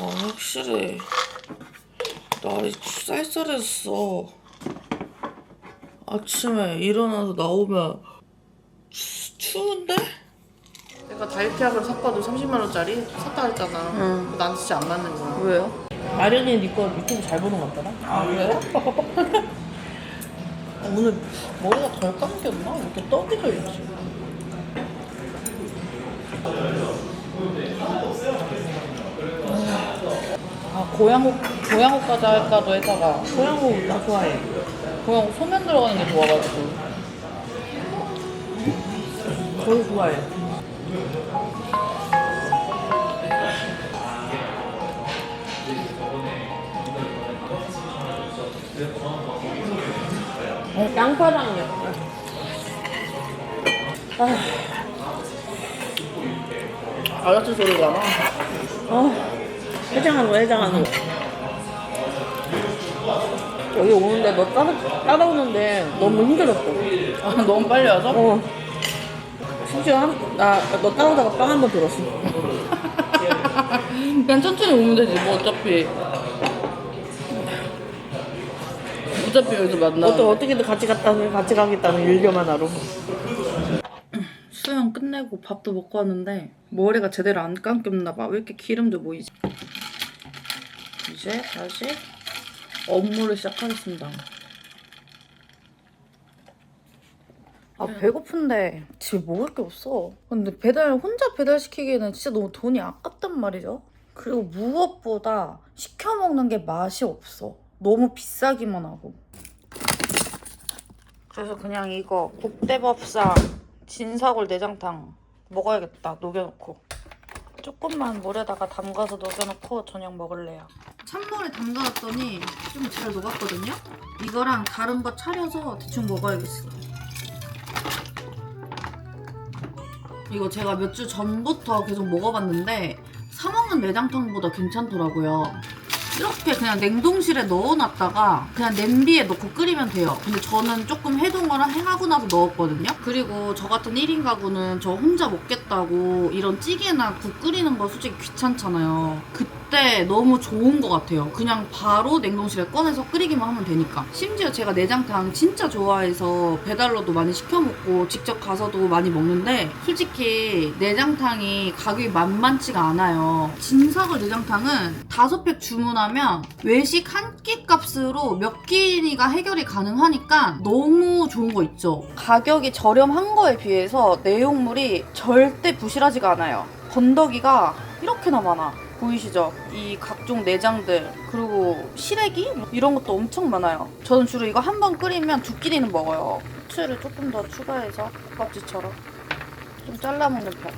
아, 확실히 날이 쌀쌀했어. 아침에 일어나서 나오면 추, 추운데? 내가 다이어트약을 샀거든 30만 원짜리 샀다 했잖아. 응. 난 진짜 안 맞는 거야. 왜요? 마련이 니거 유튜브 잘 보는 것 같더라. 아 그래? 아, 오늘 머리가 덜 감겼나? 왜 이렇게 떡이 져 있지? 고양호 고양호까지 할까도 했다가 고양호 나 좋아해. 고양호 소면 들어가는 게 좋아가지고. 거의 좋아해. 어, 양파랑이요. 아저씨 소리가 나. 어, 해장하는 거, 해장하는 거. 여기 오는데 너 따라, 따라오는데 너무 힘들었어. 아, 너무 빨리 와서? 어. 심지어 한, 나, 너 따라오다가 빵 한 번 들었어. 그냥 천천히 오면 되지 뭐 어차피. 어차피 여기서 만나. 어떻게, 어떻게든 같이 갔다, 같이 가겠다는 일념 하나로. 수영 끝내고 밥도 먹고 왔는데 머리가 제대로 안 감겼나 봐. 왜 이렇게 기름도 보이지? 이제 다시 업무를 시작하겠습니다. 아 배고픈데 집에 먹을 게 없어. 근데 배달 혼자 배달 시키기에는 진짜 너무 돈이 아깝단 말이죠. 그리고 무엇보다 시켜 먹는 게 맛이 없어. 너무 비싸기만 하고. 그래서 그냥 이거 국대밥상 진사골 내장탕 먹어야겠다 녹여놓고 조금만 물에다가 담가서 녹여놓고 저녁 먹을래요. 찬물에 담가놨더니 좀 잘 녹았거든요? 이거랑 다른 거 차려서 대충 먹어야겠어 이거 제가 몇 주 전부터 계속 먹어봤는데 사 먹는 내장탕보다 괜찮더라고요 이렇게 그냥 냉동실에 넣어놨다가 그냥 냄비에 넣고 끓이면 돼요. 근데 저는 조금 해동을 하고 나서 넣었거든요. 그리고 저 같은 1인 가구는 저 혼자 먹겠다고 이런 찌개나 국 끓이는 거 솔직히 귀찮잖아요. 그때 너무 좋은 것 같아요. 그냥 바로 냉동실에 꺼내서 끓이기만 하면 되니까. 심지어 제가 내장탕 진짜 좋아해서 배달로도 많이 시켜 먹고 직접 가서도 많이 먹는데 솔직히 내장탕이 가격이 만만치가 않아요. 진사골 내장탕은 다섯 팩 주문하면 외식 한 끼 값으로 몇 끼니가 해결이 가능하니까 너무 좋은 거 있죠. 가격이 저렴한 거에 비해서 내용물이 절대 부실하지가 않아요. 건더기가 이렇게나 많아. 보이시죠? 이 각종 내장들 그리고 시래기 이런 것도 엄청 많아요. 저는 주로 이거 한 번 끓이면 두 끼니는 먹어요. 후추를 조금 더 추가해서 국밥지처럼 좀 잘라 먹는 편.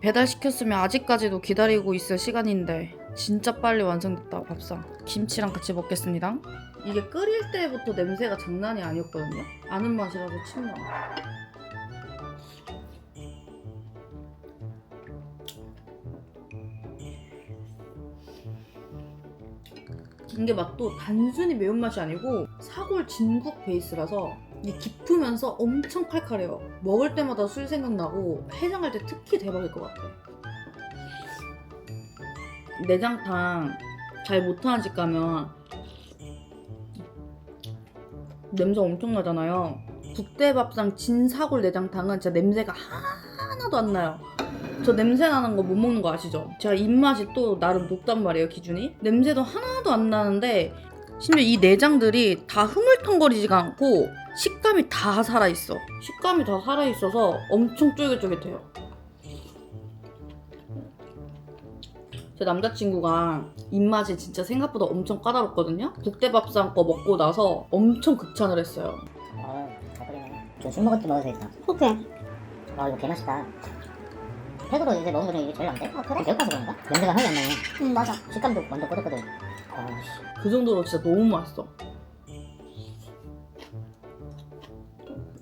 배달시켰으면 아직까지도 기다리고 있을 시간인데 진짜 빨리 완성됐다 밥상 김치랑 같이 먹겠습니다 이게 끓일 때부터 냄새가 장난이 아니었거든요 아는 맛이라서 침나 이게 맛도 단순히 매운맛이 아니고 사골 진국 베이스라서 이게 깊으면서 엄청 칼칼해요. 먹을 때마다 술 생각나고 해장할 때 특히 대박일 것 같아. 내장탕 잘 못하는 집 가면 냄새 엄청 나잖아요. 국대밥상 진사골 내장탕은 진짜 냄새가 하나도 안 나요. 저 냄새 나는 거 못 먹는 거 아시죠? 제가 입맛이 또 나름 높단 말이에요, 기준이. 냄새도 하나도 안 나는데 심지어 이 내장들이 다 흐물텅거리지가 않고 식감이 다 살아있어. 식감이 다 살아있어서 엄청 쫄깃쫄깃해요. 제 남자친구가 입맛이 진짜 생각보다 엄청 까다롭거든요? 국대밥상 거 먹고 나서 엄청 극찬을 했어요. 아, 잘 끓이네. 저술 먹을 때 먹어도 되겠다. 오케이. 아, 이거 개맛있다. 팩으로 이제 먹은 거 중에 이게 제일 나은데? 아, 그래? 매운가서 그런가? 냄새가 하나도 안 나네. 응, 맞아. 식감도 완전 꼬들꼬들. 아, 씨. 그 정도로 진짜 너무 맛있어.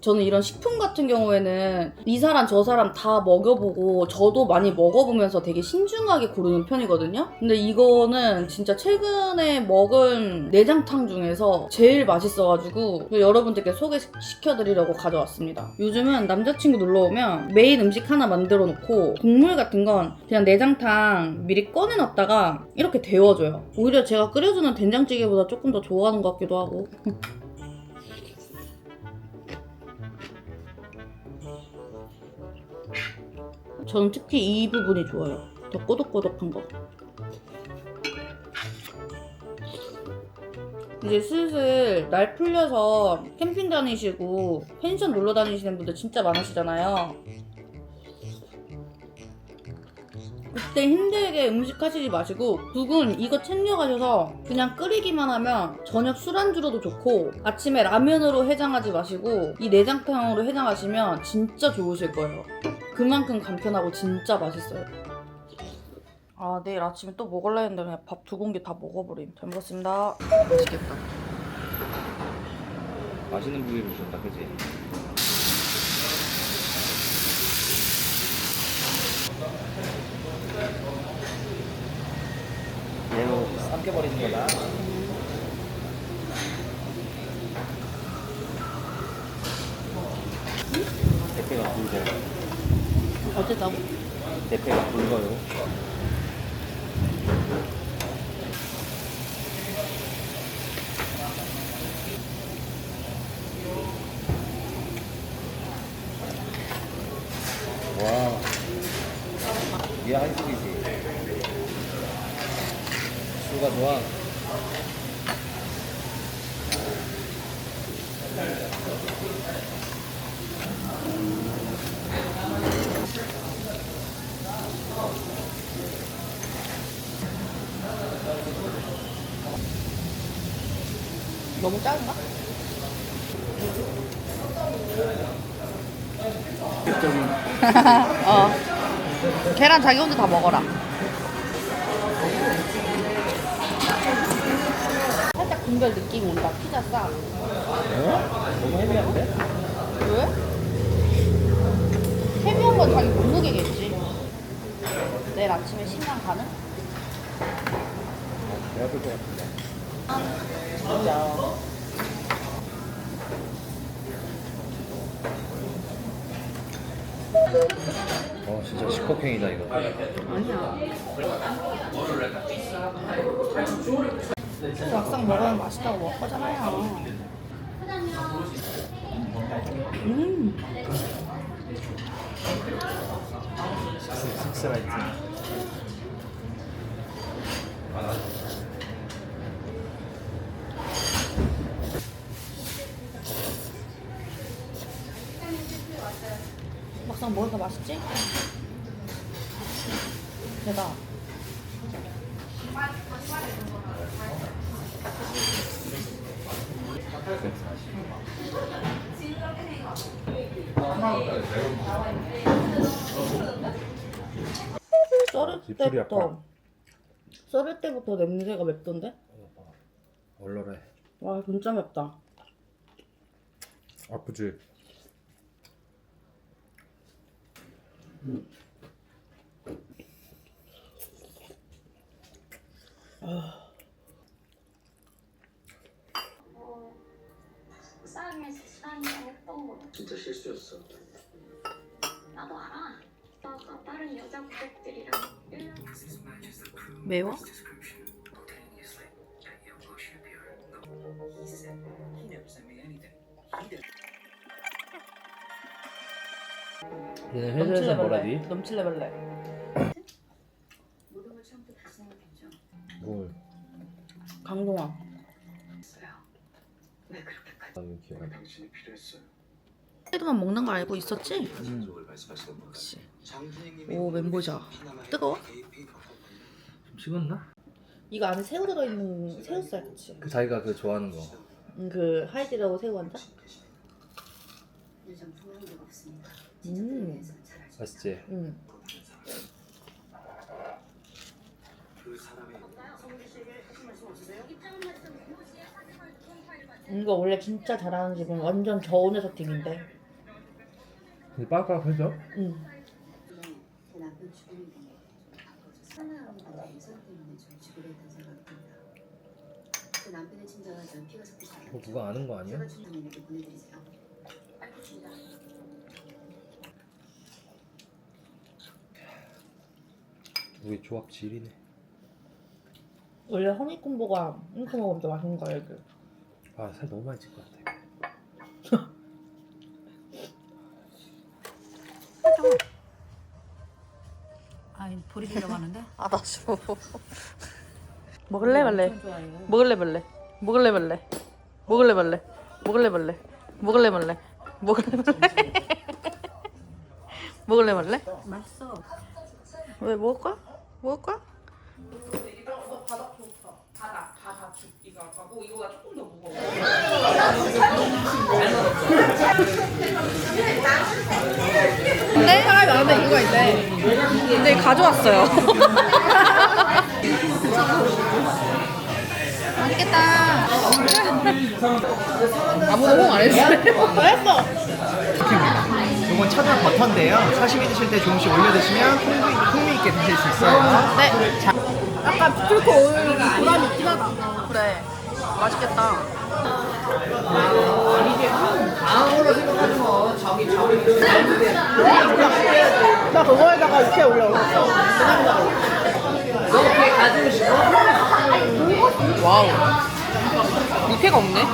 저는 이런 식품 같은 경우에는 이 사람 저 사람 다 먹여보고 저도 많이 먹어보면서 되게 신중하게 고르는 편이거든요. 근데 이거는 진짜 최근에 먹은 내장탕 중에서 제일 맛있어가지고 여러분들께 소개시켜드리려고 가져왔습니다. 요즘은 남자친구 놀러오면 메인 음식 하나 만들어 놓고 국물 같은 건 그냥 내장탕 미리 꺼내놨다가 이렇게 데워줘요. 오히려 제가 끓여주는 된장찌개보다 조금 더 좋아하는 것 같기도 하고. 저는 특히 이 부분이 좋아요. 더 꼬독꼬독한 거. 이제 슬슬 날 풀려서 캠핑 다니시고 펜션 놀러 다니시는 분들 진짜 많으시잖아요. 그때 힘들게 음식 하시지 마시고 국은 이거 챙겨가셔서 그냥 끓이기만 하면 저녁 술안주로도 좋고 아침에 라면으로 해장하지 마시고 이 내장탕으로 해장하시면 진짜 좋으실 거예요. 그만큼 간편하고 진짜 맛있어요. 아 내일 아침에 또 먹을라 했는데 그냥 밥 두 공기 다 먹어버림. 잘 먹었습니다. 맛있겠다. 맛있는 부위를 주셨다, 그지? 얘로 삼켜버리는 거다. 대패가 굵 어. 어쨌다고? 대패가 굵어요. 와, 이게 한식이지. 수가 좋아. 작은가? 어. 계란 자기 혼자 다 먹어라. 살짝 군별 느낌 온다. 피자 싸. 어? 너무 헤비한데? 왜? 헤비한 건 자기 몸무게겠지. 내일 아침에 신랑 가는? 내가 볼것 같은데. 어 진짜 식폭행이다 이거. 아니야. 막상 먹으면 맛있다고 먹거잖아요 음. 식스라이트. 막상 먹으니까 맛있지? 대박. 썰을 때부터 아파. 썰을 때부터 냄새가 맵던데? 얼얼해. 와 진짜 맵다. 아프지. 했던 거 진짜 실수였어. 나도 알아. 아까 다른 여자 고객들이랑 매워? 얘는 회사에서 뭐라니? 넘칠래벌레. 나. 당신이 필요했어요. 새우만 먹는 거 알고 있었지? 건가요? 역시. 오, 멘보샤. 뜨거워? 좀 식었나? 이거 안에 새우 들어있는 새우살 그치? 그 자기가 그 좋아하는 거. 음, 그 하이디라고 새우? 요즘 없습니다. 음. 맛있지? 응. 그 사람의 이거 원래 진짜 잘하는 집은 완전 저온에서 튀긴데 근데 빠깍하죠? 응. 제 남편 죽음이 된 사나운 분의 예산 때문에 좀 죽으려 했던 생각이 듭니다. 제 남편의 친정은 전 피가 섞이지 그거 않았죠. 누가 아는 거 아니야? 제가 주님에게 보내드리세요. 알겠습니다. 우리 조합 질이네. 원래 허니콤보가 이렇게 먹으면 더 맛있는 거야 이게. 아, 살 너무 많이 찔것 같아. 아니 버리려고 하는데 알았어. 먹을래 말래? 먹을래 말래? 먹을래 말래? 먹을래 말래? 먹을래 말래? 먹을래 말래? 먹을래 말래? 먹을래 말래? 맛있어 왜 먹을까? 먹을까? 근데 사람이 많은데 이유가 있네. 근데 가져왔어요. 맛있겠다. 아무도 홍안 했어. 했어. 이건 차돌 버터인데요. 사시미 드실 때 조금씩 올려 드시면 풍미, 풍미 있게 드실 수 있어요. 네. 자. 약간 풀코 오일 보람이 있긴 하다. 그래. 맛있겠다. 나 그거에다가 이렇게 올려. 와우. 육회가 없네.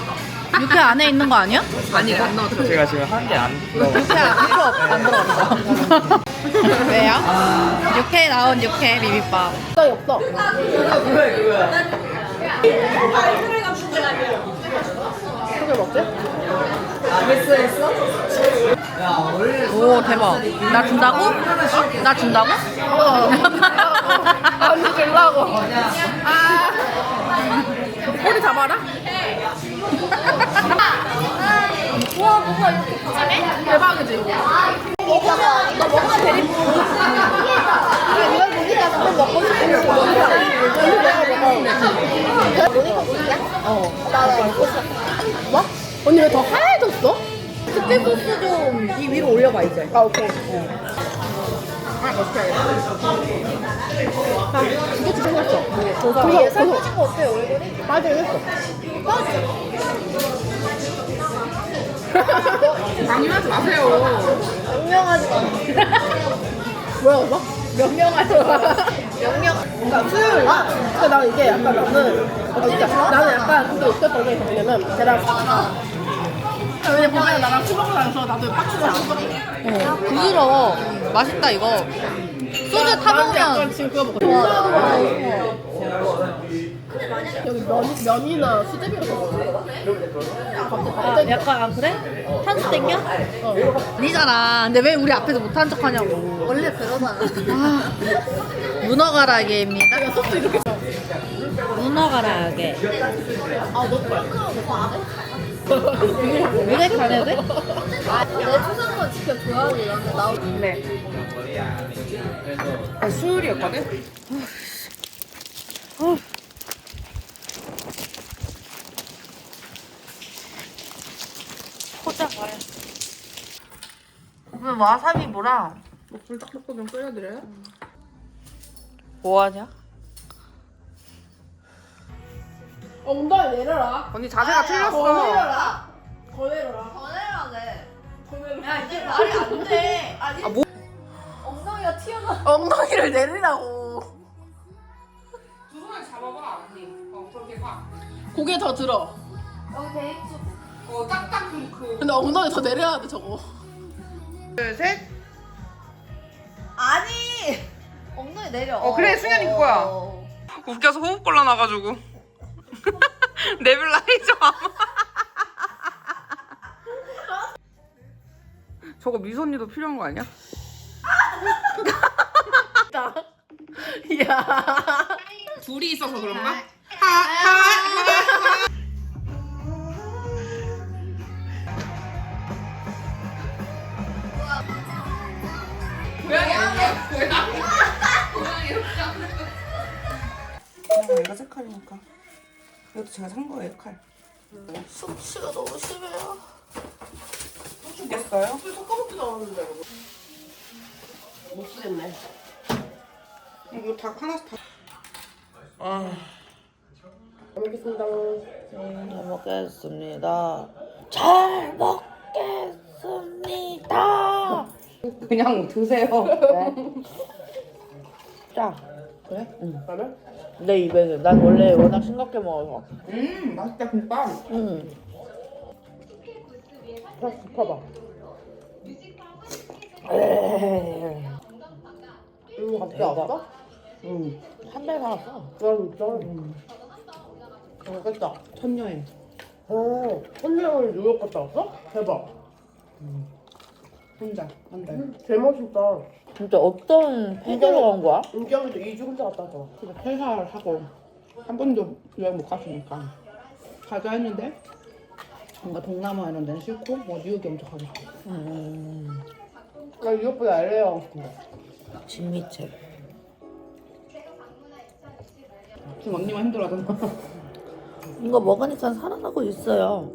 육회 안에 있는 거 아니야? 아니, 안 넣었어. 제가 지금 한개안 넣어. 육회 안 필요 없- 안 들어갔어. 왜요? 육회 나온 육회 비빔밥. 없어 없어. 그 게 먹지? 오 대박. 나 준다고? 나 준다고? 언니 줄라고. 아. 꼬리 잡아라. 우와 뭐가 이렇게? 대박이지. 먹으면 너 먹으면 대리. 말고. 뭐? 언니 왜 더 하얘졌어? 스페 소스 좀 이 위로 올려봐 이제. 아 오케이. 어. 아 오케이. 나 진짜 맛있어. 도사 위에 살 붙인 거 어때 얼굴이? 맞아 이랬어. 강요하지 마세요. 명하지 마. 뭐야 이거? 명명하지 마. 명령. 그러니까 수요일 날. 근데 나 이게 약간 나는 어, 진짜 나는 약간 그게 웃겼던 게 뭐냐면 걔랑 왜냐면 보면 나랑 술 먹고 나서 나도 빡치고 어, 부드러워. 맛있다 이거. 소주 타보면 지금 그거 먹고 여기 면, 면이나 수제비 같은 거 아, 약간 아, 그래? 탄수 땡겨? 어. 니잖아. 근데 왜 우리 앞에서 못한 척 하냐고. 원래 그러잖아. 아, 문어가라게입니다. 문어가라게. 아, 미래 가야 돼? 아, 내 초상권 지켜줘야 돼. 나는 나 네. 아, 수요일이었거든? 와사비 뭐라? 먹불 떡볶이 좀 끓여드려요? 뭐하냐? 엉덩이 내려라. 언니 자세가 틀렸어. 더 내려라. 더 내려라. 더 내려가네 더 내려라. 야 이게 말이 안 돼 아니 아, 뭐? 엉덩이가 튀어나와 엉덩이를 내리라고. 고개 더 들어. 여기 베이크 근데 엉덩이 더 내려야 돼 저거. 둘, 셋. 아니 엉덩이 내려 어, 그래, 승현이 거야. 어. 웃겨서 호흡 곤란나가지고. 네뷸라이저 저거 미소 언니도 필요한 거 아니야? 야. 둘이 있어서 그런가? 얘가 새 칼이니까. 이것도 제가 산 거예요, 칼. 숙취가 너무 심해요. 쓰겠어요? 술 섞어먹지도 않았는데 못 쓰겠네 이거 닭 하나씩 다 아. 잘 먹겠습니다 잘 먹겠습니다. 잘 먹겠습니다. 그냥 드세요 짜. 그래? 응 그러면? 내 입에 난 원래 워낙 싱겁게 먹어서. 음 맛있다 김밥. 응. 딱 짚어봐 이거 갑자기 왔어? 응 한달 살았어. 야 진짜? 응 잘겠다. 첫 여행. 어, 첫 여행을 뉴욕 갔다 왔어? 대박. 혼자 한달. 제일 멋있다 진짜 어떤 폐교로 간 거야? 은경이도 2주 혼자 갔다 왔잖아 회사를 하고 한 번도 여행 못 갔으니까 가자 했는데 뭔가 동남아 이런 데는 싫고 뭐 뉴욕이 엄청 가고 싶어 음. 나 뉴욕보다 LA 가고 싶은데 진미채. 지금 언니만 힘들어하잖아 이거 먹으니까 살아나고 있어요.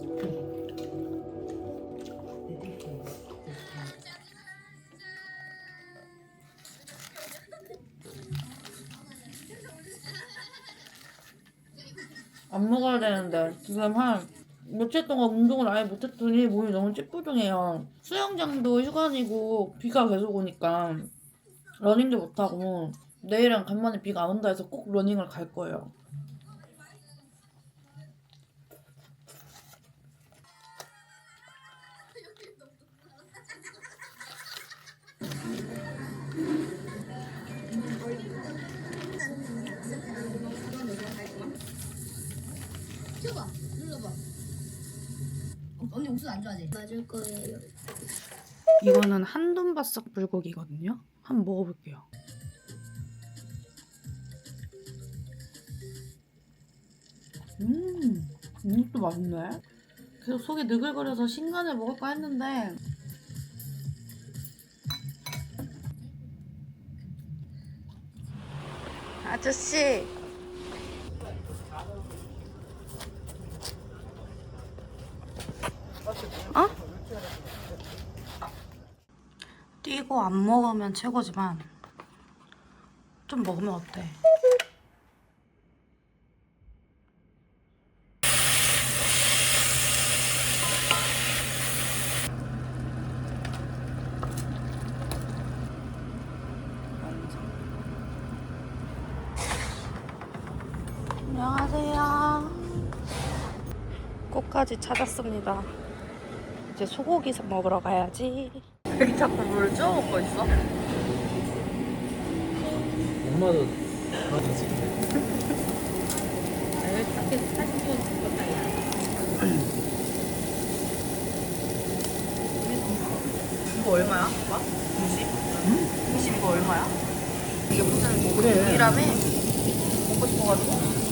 먹어야 되는데 지금 한 며칠 동안 운동을 아예 못했더니 몸이 너무 찌뿌둥해요. 수영장도 휴관이고 비가 계속 오니까 러닝도 못하고 내일은 간만에 비가 안 온다 해서 꼭 러닝을 갈 거예요. 언니 옥수수 안 좋아하지? 맞을 거예요. 이거는 한돈바싹 불고기거든요. 한번 먹어볼게요. 음, 이것도 맛있네. 계속 속이 느글거려서 신간에 먹을까 했는데 아저씨 어? 뛰고 안 먹으면 최고지만 좀 먹으면 어때? 안녕하세요. 꽃까지 찾았습니다. 이제 소고기 먹으러 가야지. 왜 자꾸 물쪄 먹고 있어? 엄마도 이거 얼마야? 오빠? 20? 20 이거 얼마야? 이게 무슨 뭐 고기라며? 먹고 싶어가지고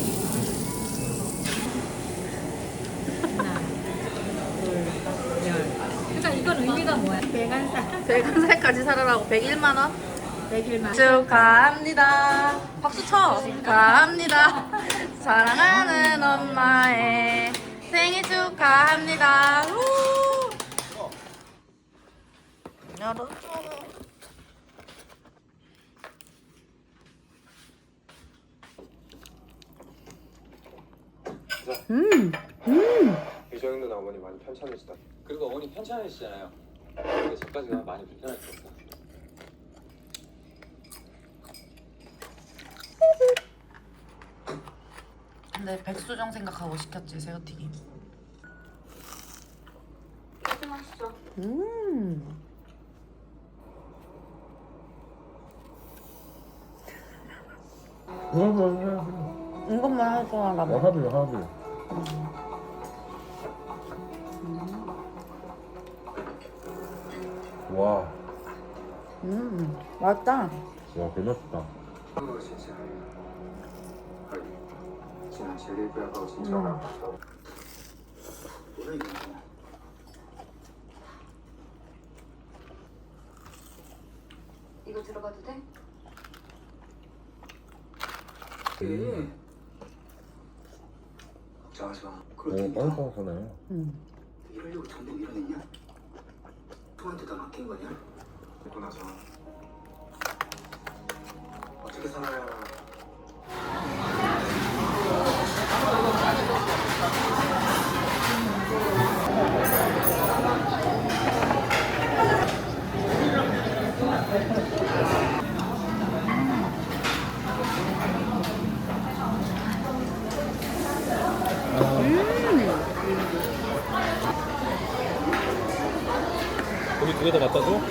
101살까지 살아라고 101만 원? 101만원 축하합니다 박수 쳐. 축하합니다. 사랑하는 엄마의 생일 축하합니다. 우! 여러분. 음. 음. 이정도 어머니 많이 편찮으시다. 그리고 어머니 편찮으시잖아요. 근데 저까지가 많이 불편할 것 같아. 근데 백수정 생각하고 시켰지 새우튀김. 음. 이것만 할 동안 나 먹어. 하비 하비. 와, 음, 맛있다. 와, 개맛있다. 我谢谢。可以，既然协力不要高兴，就让他说。不是你。 이거 들어가도 돼? 걱정하지 마. 오, 빠삭빠삭하네. 음. 이러려고 전부 밀어냈냐? 누구한테 다 맡긴 거냐? 듣고 나서 어떻게 살아야 두개다 갖다 줘?